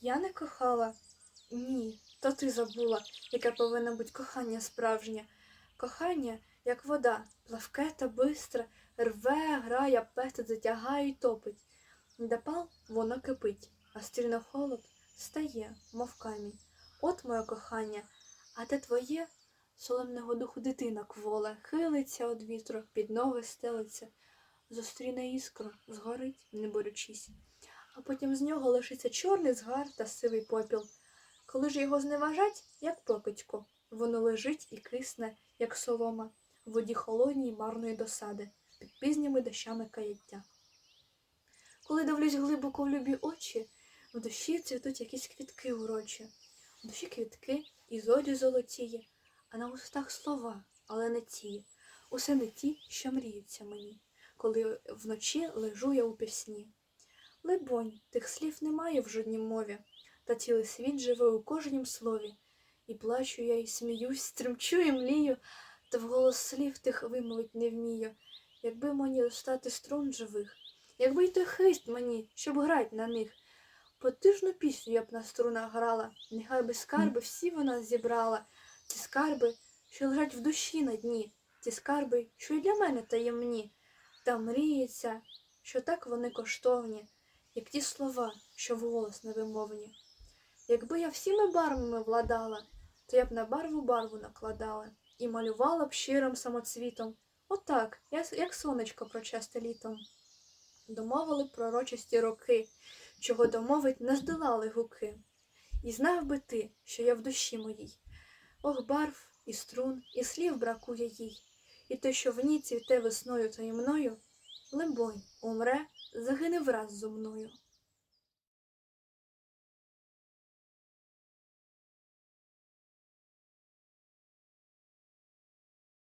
Я не кохала? Ні, то ти забула, яке повинно бути кохання справжнє. Кохання, як вода, плавке та бистре, рве, грає, пестить, затягає й топить. Де пал, воно кипить, а стрільно холод стає, мов камінь. От моє кохання, а те твоє соломного духу дитина кволе, хилиться од вітру, під ноги стелиться, зустріне іскру, згорить, не борючись. А потім з нього лишиться чорний згар та сивий попіл. Коли ж його зневажать, як покидько, воно лежить і кисне, як солома, в воді холодній марної досади, під пізніми дощами каяття. Коли дивлюсь глибоко в любі очі, в душі цвітуть якісь квітки урочі, в душі квітки і зорі золотіє, а на устах слова, але не ті, усе не ті, що мріються мені, коли вночі лежу я у пісні. Либонь, тих слів немає в жодній мові, та цілий світ живе у кожнім слові. І плачу я, і сміюсь, стримчу і млію, та вголос слів тих вимовить не вмію. Якби мені достати струн живих, якби й той хист мені, щоб грать на них. Потижну пісню я б на струнах грала, нехай би скарби всі вона зібрала, ті скарби, що лежать в душі на дні, ті скарби, що й для мене таємні, та мріється, що так вони коштовні, як ті слова, що вголос невимовні. Якби я всіми барвами владала, то я б на барву барву накладала і малювала б щирим самоцвітом. Отак, як, сонечко прочасте літом. Домовили пророчисті роки, чого домовить не здолали гуки. І знав би ти, що я в душі моїй. Ох, барв і струн, і слів бракує їй, і те, що в ній цвіте весною та і мною, либонь, умре, загине враз зо мною.